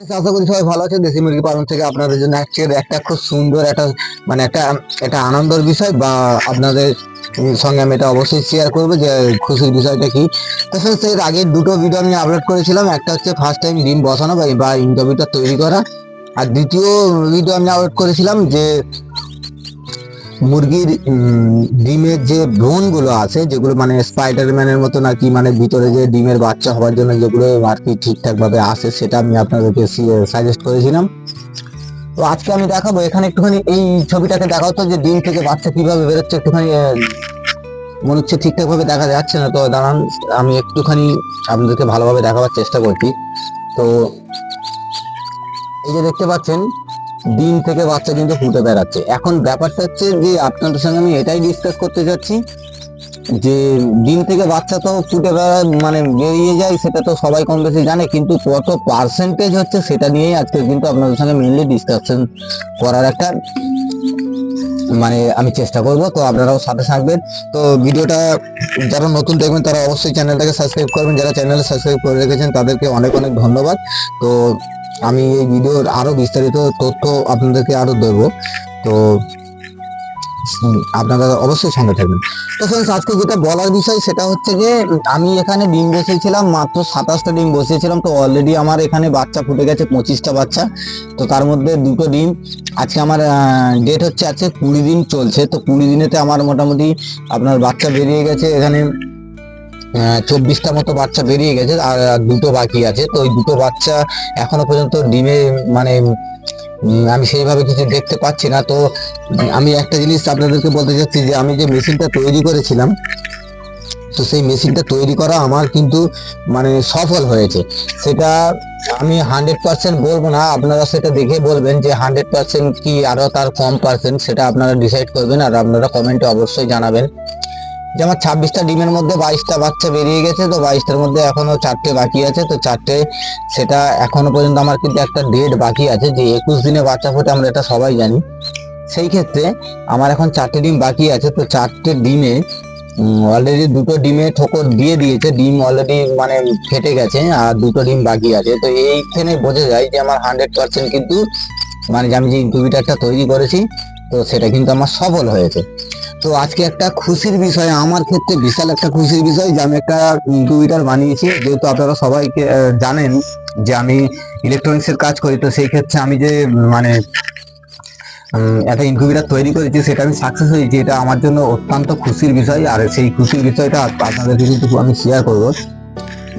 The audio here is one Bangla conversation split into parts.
আশা করি সবাই ভালো আছেন। দেশি মুরগি পালন থেকে আপনাদের জন্য আজকের একটা খুব সুন্দর, একটা মানে একটা একটা আনন্দের বিষয় বা আপনাদের সঙ্গে আমি এটা অবশ্যই শেয়ার করব যে খুশির বিষয়টা কি। তো এর আগে দুটো ভিডিও আমি আপলোড করেছিলাম। একটা হচ্ছে ফার্স্ট টাইম ডিম বসানো বা ইন্টারভিউটা তৈরি করা। আর দ্বিতীয় ভিডিও আমি আপলোড করেছিলাম যে মুরগির ডিমের যে ব্রণগুলো আছে, যেগুলো মানে স্পাইডারম্যানের মতো নাকি মানে ভিতরে যে ডিমের বাচ্চা হওয়ার জন্য যেগুলো আর কি ঠিকঠাক ভাবে আসে, সেটা আমি আপনাদেরকে সাজেস্ট করেছিলাম। তো আজকে আমি দেখাবো, এখানে একটুখানি এই ছবিটাকে দেখাও তো, যে ডিম থেকে বাচ্চা কীভাবে বেরোচ্ছে, একটুখানি মনে হচ্ছে ঠিকঠাক ভাবে দেখা যাচ্ছে না, তো দাঁড়ান, আমি একটুখানি আপনাদেরকে ভালোভাবে দেখাবার চেষ্টা করছি। তো এই যে দেখতে পাচ্ছেন ডিম থেকে বাচ্চা কিন্তু ফুটে বেড়াচ্ছে। এখন ব্যাপারটা হচ্ছে যে আপনাদের সঙ্গে আমি এটাই ডিসকাস করতে যাচ্ছি যে ডিম থেকে বাচ্চা তো ফুটে বেড়া মানে বেরিয়ে যায়, সেটা তো সবাই কম বেশি জানে, কিন্তু কত পার্সেন্টেজ হচ্ছে সেটা নিয়েই আজকে কিন্তু আপনাদের সঙ্গে মেনলি ডিসকাশন করার একটা মানে আমি চেষ্টা করব। তো আপনারাও সাথে থাকবেন। তো ভিডিওটা যারা নতুন দেখবেন, তারা অবশ্যই চ্যানেলটাকে সাবস্ক্রাইব করবেন। যারা চ্যানেল সাবস্ক্রাইব করে রেখেছেন, তাদেরকে অনেক অনেক ধন্যবাদ। তো আমি এই ভিডিওর আরও বিস্তারিত তথ্য আপনাদেরকে আরও দেবো। তো আপনারা অবশ্যই সঙ্গে থাকবেন। তো friends, আজকে যেটা বলার বিষয় সেটা হচ্ছে যে আমি এখানে ডিম বসিয়েছিলাম মাত্র সাতাশটা ডিম বসিয়েছিলাম। তো অলরেডি আমার এখানে বাচ্চা ফুটে গেছে পঁচিশটা বাচ্চা। তো তার মধ্যে দুটো ডিম। আজকে আমার ডেট হচ্ছে আজকে কুড়ি দিন চলছে। তো কুড়ি দিনেতে আমার মোটামুটি আপনার বাচ্চা বেরিয়ে গেছে এখানে। চব্বিশটা মতো বাচ্চা বেরিয়ে গেছে, আর দুটো বাকি আছে। তো ওই দুটো বাচ্চা এখনও পর্যন্ত ডিমে মানে আমি সেইভাবে কিছু দেখতে পাচ্ছি না। তো আমি একটা জিনিস আপনাদেরকে বলতে চাচ্ছি যে, আমি যে মেশিনটা তৈরি করেছিলাম, তো সেই মেশিনটা তৈরি করা আমার কিন্তু মানে সফল হয়েছে। সেটা আমি হান্ড্রেড পার্সেন্ট বলব না, আপনারা সেটা দেখে বলবেন যে হান্ড্রেড পার্সেন্ট কি আরও তার কম পার্সেন্ট সেটা আপনারা ডিসাইড করবেন, আর আপনারা কমেন্টে অবশ্যই জানাবেন। যে আমার ছাব্বিশটা ডিমের মধ্যে বাইশটা বাচ্চা বেরিয়ে গেছে, তো বাইশটার মধ্যে এখনও চারটে বাকি আছে, তো চারটে সেটা এখনও পর্যন্ত আমার কিন্তু একটা ডেট বাকি আছে, যে একুশ দিনে বাচ্চা ফোটে, আমরা এটা সবাই জানি। সেই ক্ষেত্রে আমার এখন চারটে ডিম বাকি আছে, তো চারটে ডিমে অলরেডি দুটো ডিমে ঠোকর দিয়ে দিয়েছে, ডিম অলরেডি মানে ফেটে গেছে, আর দুটো ডিম বাকি আছে। তো এইখানে বোঝা যায় যে আমার হান্ড্রেড পার্সেন্ট কিন্তু মানে যে আমি যে ইনকিউবেটারটা তৈরি করেছি, তো সেটা কিন্তু আমার সফল হয়েছে। তো আজকে একটা খুশির বিষয় আমার ক্ষেত্রে বিশাল একটা খুশির বিষয় যে আমি একটা ইনকিউবেটার বানিয়েছি। যেহেতু আপনারা সবাইকে জানেন যে আমি ইলেকট্রনিক্স এর কাজ করি তো সেই ক্ষেত্রে আমি যে মানে একটা ইনকিউবেটার তৈরি করেছি সেটা আমি সাকসেস হয়েছি। এটা আমার জন্য অত্যন্ত খুশির বিষয় আর সেই খুশির বিষয়টা আপনাদেরকে কিন্তু আমি শেয়ার করব।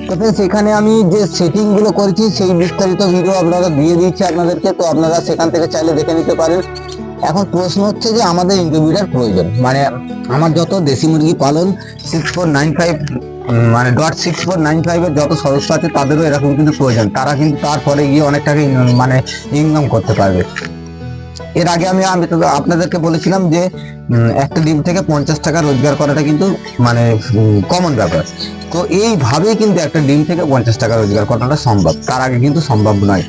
তো friends, এখানে আমি যে সেটিংগুলো করেছি সেই বিস্তারিত ভিডিও আপনারা দিয়ে দিচ্ছি আপনাদেরকে তো আপনারা সেখান থেকে চাইলে দেখে নিতে পারেন। এখন প্রশ্ন হচ্ছে যে আমাদের ইনকিউবেটার প্রয়োজন। মানে আমার যত দেশি মুরগি পালন সিক্স ফোর নাইন ফাইভ মানে ডট সিক্স ফোর নাইন ফাইভের যত সদস্য আছে, তাদেরও এরকম কিন্তু প্রয়োজন। তারা কিন্তু তারপরে গিয়ে অনেক টাকা মানে ইনকাম করতে পারবে। এর আগে আমি আমি আপনাদেরকে বলেছিলাম যে একটা ডিম থেকে পঞ্চাশ টাকা রোজগার করাটা কিন্তু মানে কমন ব্যাপার। তো এইভাবেই কিন্তু একটা ডিম থেকে পঞ্চাশ টাকা রোজগার করাটা সম্ভব। তার আগে কিন্তু সম্ভব নয়।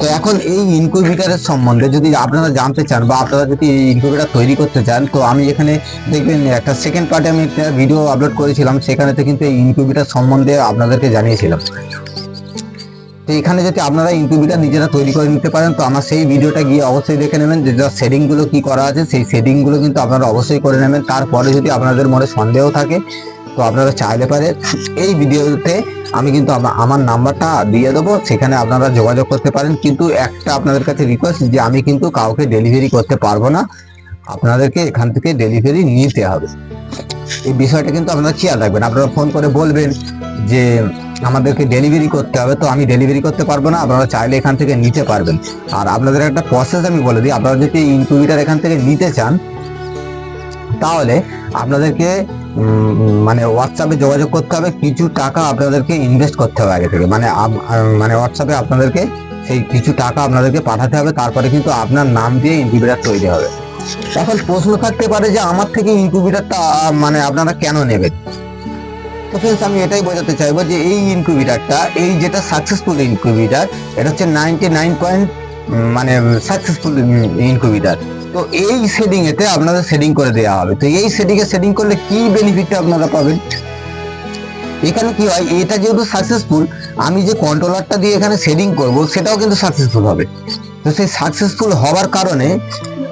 তো এখন এই ইনকিউবেটারের সম্বন্ধে যদি আপনারা জানতে চান বা আপনারা যদি এই ইনকিউবেটার তৈরি করতে চান, তো আমি এখানে দেখবেন একটা সেকেন্ড পার্টে আমি একটা ভিডিও আপলোড করেছিলাম সেখানে তো কিন্তু এই ইনকিউবেটার সম্বন্ধে আপনাদেরকে জানিয়েছিলাম। তো এখানে যদি আপনারা ইনকিউবেটার নিজেরা তৈরি করে নিতে পারেন, তো আমার সেই ভিডিওটা গিয়ে অবশ্যই দেখে নেবেন যে সেটিংগুলো কি করা আছে, সেই সেটিংগুলো কিন্তু আপনারা অবশ্যই করে নেবেন। তারপরে যদি আপনাদের মনে সন্দেহ থাকে তো আপনারা চাইলে পারে এই ভিডিওতে আমি কিন্তু আমার নাম্বারটা দিয়ে দেবো, সেখানে আপনারা যোগাযোগ করতে পারেন। কিন্তু একটা আপনাদের কাছে রিকোয়েস্ট যে আমি কিন্তু কাউকে ডেলিভারি করতে পারব না। আপনাদেরকে এখান থেকে ডেলিভারি নিতে হবে। এই বিষয়টা কিন্তু আপনারা খেয়াল রাখবেন। আপনারা ফোন করে বলবেন যে আমাদেরকে ডেলিভারি করতে হবে। তো আমি ডেলিভারি করতে পারব না, আপনারা চাইলে এখান থেকে নিতে পারবেন। আর আপনাদের একটা প্রসেস আমি বলে দিই। আপনারা যদি ইনকিউবেটার এখান থেকে নিতে চান, তাহলে আপনাদেরকে মানে হোয়াটসঅ্যাপে যোগাযোগ করতে হবে, কিছু টাকা আপনাদেরকে ইনভেস্ট করতে হবে আগে থেকে। মানে মানে হোয়াটসঅ্যাপে আপনাদেরকে সেই কিছু টাকা আপনাদেরকে পাঠাতে হবে, তারপরে কিন্তু আপনার নাম দিয়ে ইনকিউবেটার তৈরি হবে। এখন প্রশ্ন থাকতে পারে যে আমার থেকে ইনকিউবেটারটা মানে আপনারা কেন নেবেন? তো ফ্রেন্ডস আমি এটাই বোঝাতে চাইব যে এই ইনকিউবেটারটা এই যেটা সাকসেসফুল ইনকিউবেটার এটা হচ্ছে নাইনটি নাইন পয়েন্ট মানে সাকসেসফুল ইনকিউবেটার তো এই সেটিং এতে আপনাদের সেটিং করে দেওয়া হবে। তো এই সেটিং এ সেটিং করলে কি বেনিফিট আপনারা পাবেন? এখানে কি হয়, এটা যেহেতু সাকসেসফুল আমি যে কন্ট্রোলারটা দিয়ে এখানে সেটিং করব, সেটাও কিন্তু সাকসেসফুল হবে। তো সেই সাকসেসফুল হওয়ার কারণে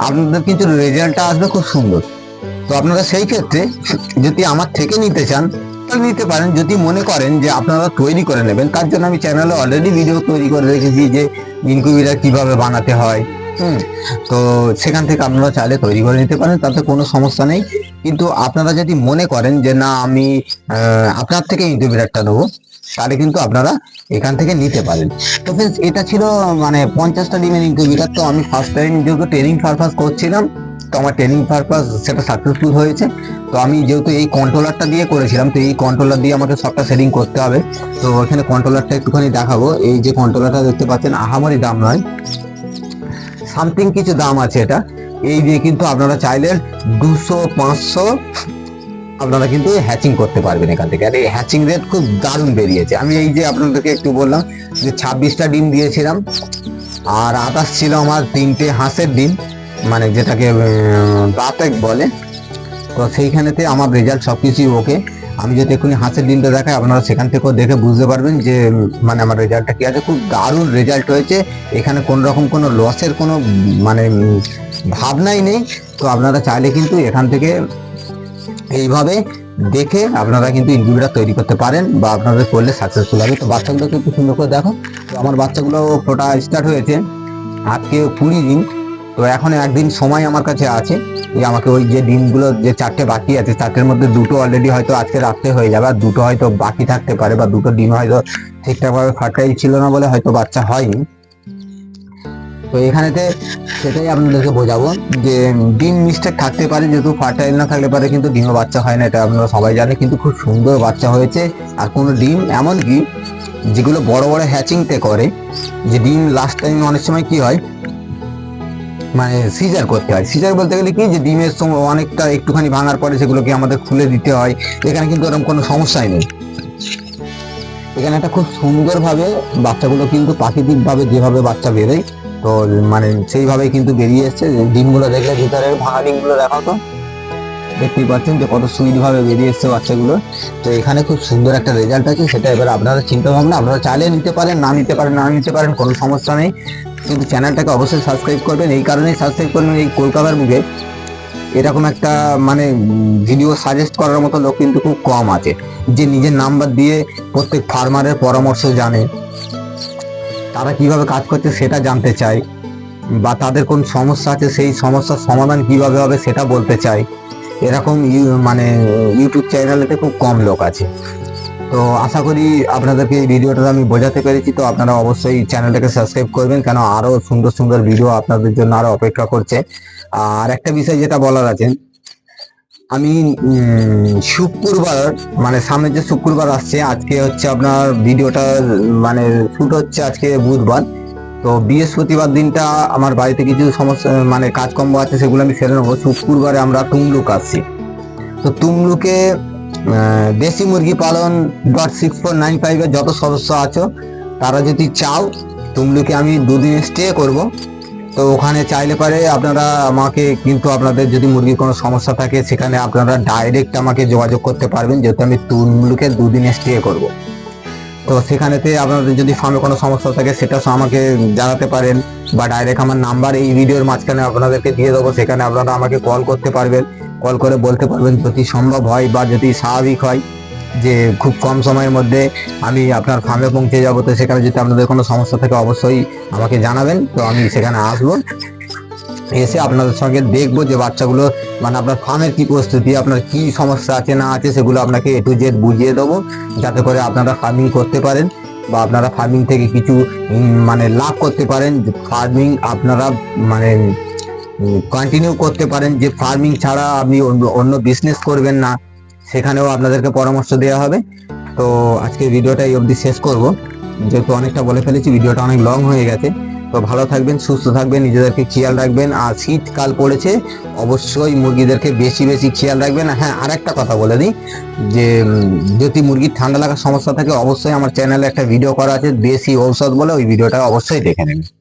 আপনাদের কিন্তু রেজাল্টটা আসবে খুব সুন্দর। তো আপনারা সেই ক্ষেত্রে যদি আমার থেকে নিতে চান, তাহলে নিতে পারেন। যদি মনে করেন যে আপনারা তৈরি করে নেবেন, তার জন্য আমি চ্যানেলে অলরেডি ভিডিও তৈরি করে রেখেছি যে ইনকিউবেটার কীভাবে বানাতে হয়, হুম? তো সেখান থেকে আপনারা চাইলে তৈরি করে নিতে পারেন, তাতে কোনো সমস্যা নেই। কিন্তু আপনারা যদি মনে করেন যে, না, আমি আপনার থেকে ইনকিউবেটারটা নেব, তাহলে কিন্তু আপনারা এখান থেকে নিতে পারেন। তো ফ্রেন্ডস এটা ছিল মানে পঞ্চাশটা ডিমের ইনকিউবেটার তো আমি ফার্স্ট টাইম যেহেতু ট্রেনিং পারপাস করছিলাম। তো আমার ট্রেনিং পারপাস সেটা সাকসেসফুল হয়েছে। তো আমি যেহেতু এই কন্ট্রোলারটা দিয়ে করেছিলাম, তো এই কন্ট্রোলার দিয়ে আমাকে সবটা সেটিং করতে হবে। তো এখানে কন্ট্রোলারটা একটুখানি দেখাবো। এই যে কন্ট্রোলারটা দেখতে পাচ্ছেন, আহামরি দাম নয়। সামথিং কিছু দাম আছে এটা। এই দিয়ে কিন্তু আপনারা চাইলে দুশো, পাঁচশো আপনারা কিন্তু হ্যাচিং করতে পারবেন এখান থেকে। আর এই হ্যাচিং রেট খুব দারুণ বেরিয়েছে। আমি এই যে আপনাদেরকে একটু বললাম যে ছাব্বিশটা ডিম দিয়েছিলাম, আর আটাশ ছিল আমার তিনটে হাঁসের ডিম। মানে যেটাকে বাপেক বলে। তো সেইখানেতে আমার রেজাল্ট সব কিছুই ওকে আমি যদি এক্ষুনি হাঁসের ডিমটা দেখাই, আপনারা সেখান থেকেও দেখে বুঝতে পারবেন যে মানে আমার রেজাল্টটা কী আছে। খুব দারুণ রেজাল্ট হয়েছে। এখানে কোন রকম কোনো লসের কোনো মানে ভাবনাই নেই। তো আপনারা চাইলে কিন্তু এখান থেকে এইভাবে দেখে আপনারা কিন্তু ইনকিউবেটার তৈরি করতে পারেন বা আপনাদের করলে সাকসেসফুল হবে। তো বাচ্চাগুলোকে একটু সুন্দর করে দেখো। তো আমার বাচ্চাগুলো ফোটা স্টার্ট হয়েছে। আজকে কুড়ি দিন। তো এখন একদিন সময় আমার কাছে আছে যে আমাকে ওই যে ডিমগুলো যে চারটে বাকি আছে, চারটের মধ্যে দুটো অলরেডি হয়তো আজকে রাত্রে হয়ে যাবে, আর দুটো হয়তো বাকি থাকতে পারে, বা দুটো ডিম হয়তো ঠিকঠাকভাবে ফার্টাইল ছিল না বলে হয়তো বাচ্চা হয়নি। তো এখানেতে সেটাই আপনাদেরকে বোঝাবো যে ডিম মিস্টেক থাকতে পারে, যেহেতু ফার্টাইল না থাকলে পারে, কিন্তু ডিমে বাচ্চা হয় না, এটা আপনারা সবাই জানে, কিন্তু খুব সুন্দর বাচ্চা হয়েছে। আর কোনো ডিম এমনকি যেগুলো বড় বড় হ্যাচিংতে করে, যে ডিম লাস্ট টাইম অনেক সময় কি হয় মানে সিজার করতে হয়। সিজার বলতে গেলে কি যে ডিমের সময় অনেকটা একটুখানি ভাঙার পরে সেগুলোকে আমাদের খুলে দিতে হয়। এখানে কিন্তু ওরকম কোনো সমস্যাই নেই। এখানে একটা খুব সুন্দরভাবে বাচ্চাগুলো কিন্তু প্রাকৃতিকভাবে যেভাবে বাচ্চা বেরোয়, তো মানে সেইভাবেই কিন্তু বেরিয়ে এসছে। ডিমগুলো দেখলে ভিতরের ভাঙা ডিমগুলো দেখা তো দেখতেই পাচ্ছেন যে কত সুইট ভাবে বেরিয়ে এসছে বাচ্চাগুলো। তো এখানে খুব সুন্দর একটা রেজাল্ট আছে, সেটা এবার আপনারা চিন্তা ভাবনা, আপনারা চাইলে নিতে পারেন, না নিতে পারেন, না নিতে পারেন, কোনো সমস্যা নেই। কিন্তু চ্যানেলটাকে অবশ্যই সাবস্ক্রাইব করবেন, এই কারণেই সাবস্ক্রাইব করবেন এই কলকাতার মুখে। এরকম একটা মানে ভিডিও সাজেস্ট করার মতো লোক কিন্তু খুব কম আছে, যে নিজের নাম্বার দিয়ে প্রত্যেক ফার্মারের পরামর্শ জানে। তারা কীভাবে কাজ করছে সেটা জানতে চায়, বা তাদের কোন সমস্যা আছে, সেই সমস্যার সমাধান কীভাবে হবে সেটা বলতে চায়। এরকম মানে ইউটিউব চ্যানেলেতে খুব কম লোক আছে। তো আশা করি আপনাদেরকে এই ভিডিওটা আমি বোঝাতে পেরেছি, তো আপনারা অবশ্যই চ্যানেলটাকে সাবস্ক্রাইব করবেন, কেন আরও সুন্দর সুন্দর ভিডিও আপনাদের জন্য আরও অপেক্ষা করছে। আর একটা বিষয় যেটা বলার আছে, আমি শুক্রবার মানে সামনে যে শুক্রবার আসছে, আজকে হচ্ছে আপনার ভিডিওটা মানে শুট হচ্ছে আজকে বুধবার। তো বৃহস্পতিবার দিনটা আমার বাড়িতে কিছু সমস্যা মানে কাজকর্ম আছে, সেগুলো আমি সেরে নেব। শুক্রবারে আমরা তুমলুক আসছি। তো তুমলুকে দেশি মুরগি পালন ডট সিক্স ফোর নাইন ফাইভের যত সদস্য আছো, তারা যদি চাও, তুমলুকে আমি দুদিন স্টে করব। তো ওখানে চাইলে পারে আপনারা আমাকে, কিন্তু আপনাদের যদি মুরগির কোনো সমস্যা থাকে, সেখানে আপনারা ডাইরেক্ট আমাকে যোগাযোগ করতে পারবেন, যেহেতু আমি তুমলুকে দুদিন স্টে করব। তো সেখানেতে আপনাদের যদি ফার্মে কোনো সমস্যা থাকে, সেটা আমাকে জানাতে পারেন বা ডাইরেক্ট আমার নাম্বার এই ভিডিওর মাঝখানে আপনাদেরকে দিয়ে দেবো। সেখানে আপনারা আমাকে কল করতে পারবেন। কল করে বলতে পারবেন যদি সম্ভব হয় বা যদি স্বাভাবিক হয় যে খুব কম সময়ের মধ্যে আমি আপনার ফার্মে পৌঁছে যাব। তো সেখানে যদি আপনাদের কোনো সমস্যা থাকে, অবশ্যই আমাকে জানাবেন। তো আমি সেখানে আসব। এসে আপনাদের সঙ্গে দেখব যে বাচ্চাগুলো মানে আপনার ফার্মের কি প্রস্তুতি আপনার কি সমস্যা আছে, না আছে, সেগুলো আপনাকে এ টু জেড বুঝিয়ে দেবো, যাতে করে আপনারা ফার্মিং করতে পারেন বা আপনারা ফার্মিং থেকে কিছু মানে লাভ করতে পারেন ফার্মিং আপনারা মানে কন্টিনিউ করতে পারেন, যে ফার্মিং ছাড়া আপনি অন্য- বিজনেস করবেন না, সেখানেও আপনাদেরকে পরামর্শ দেওয়া হবে। তো আজকে ভিডিওটা এই অবধি শেষ করব। যেহেতু অনেকটা বলে ফেলেছি ভিডিওটা অনেক লং হয়ে গেছে। তো ভালো থাকবেন, সুস্থ থাকবেন, নিজেদেরকে খেয়াল রাখবেন। আর শীতকাল পড়েছে, অবশ্যই মুরগিদেরকে বেশি বেশি খেয়াল রাখবেন। হ্যাঁ আর একটা কথা বলে দিই, যে যদি মুরগির ঠান্ডা লাগার সমস্যা থাকে, অবশ্যই আমার চ্যানেলে একটা ভিডিও করা আছে, দেশি ঔষধ বলে, ওই ভিডিওটা অবশ্যই দেখে নেবেন।